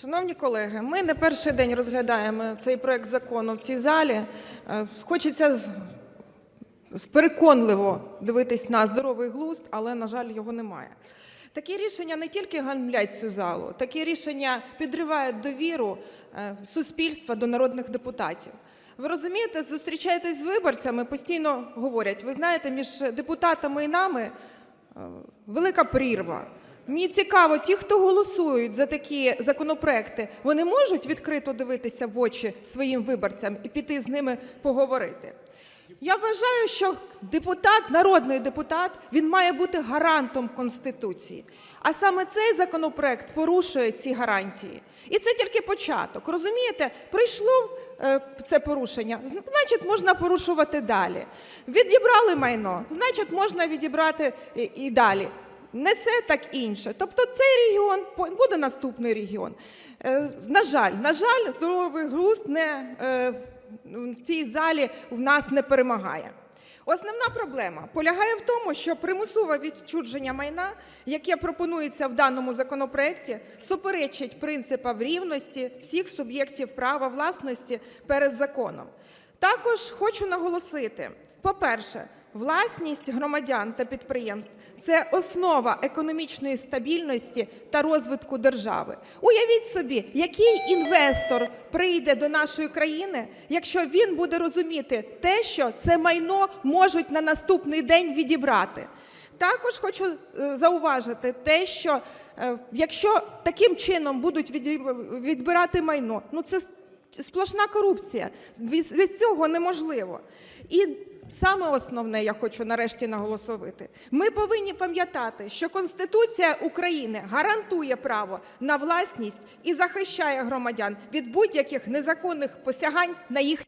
Шановні колеги, ми не перший день розглядаємо цей проект закону в цій залі. Е, Хочеться переконливо дивитись на здоровий глузд, але, на жаль, його немає. Такі рішення не тільки ганьблять цю залу, такі рішення підривають довіру е, суспільства до народних депутатів. Ви розумієте, зустрічаєтесь з виборцями, постійно говорять, ви знаєте, між депутатами і нами е, велика прірва. Мені цікаво, ті, хто голосують за такі законопроекти, вони можуть відкрито дивитися в очі своїм виборцям і піти з ними поговорити. Я вважаю, що депутат, народний депутат, він має бути гарантом Конституції. А саме цей законопроект порушує ці гарантії. І це тільки початок. Розумієте, прийшло е, це порушення, значить, можна порушувати далі. Відібрали майно, значить, можна відібрати і, і далі. Не це, так інше. Тобто цей регіон буде наступний регіон. Е, На жаль, на жаль, здоровий глузд не, е, в цій залі в нас не перемагає. Основна проблема полягає в тому, що примусове відчудження майна, яке пропонується в даному законопроекті, суперечить принципам рівності всіх суб'єктів права власності перед законом. Також хочу наголосити: по-перше, власність громадян та підприємств це основа економічної стабільності та розвитку держави. Уявіть собі, який інвестор прийде до нашої країни, якщо він буде розуміти те, що це майно можуть на наступний день відібрати. Також хочу е, зауважити те, що е, якщо таким чином будуть відбирати майно, ну це сплошна корупція. Від цього неможливо. І саме основне, я хочу нарешті наголосити: Ми повинні пам'ятати, що Конституція України гарантує право на власність і захищає громадян від будь-яких незаконних посягань на їх.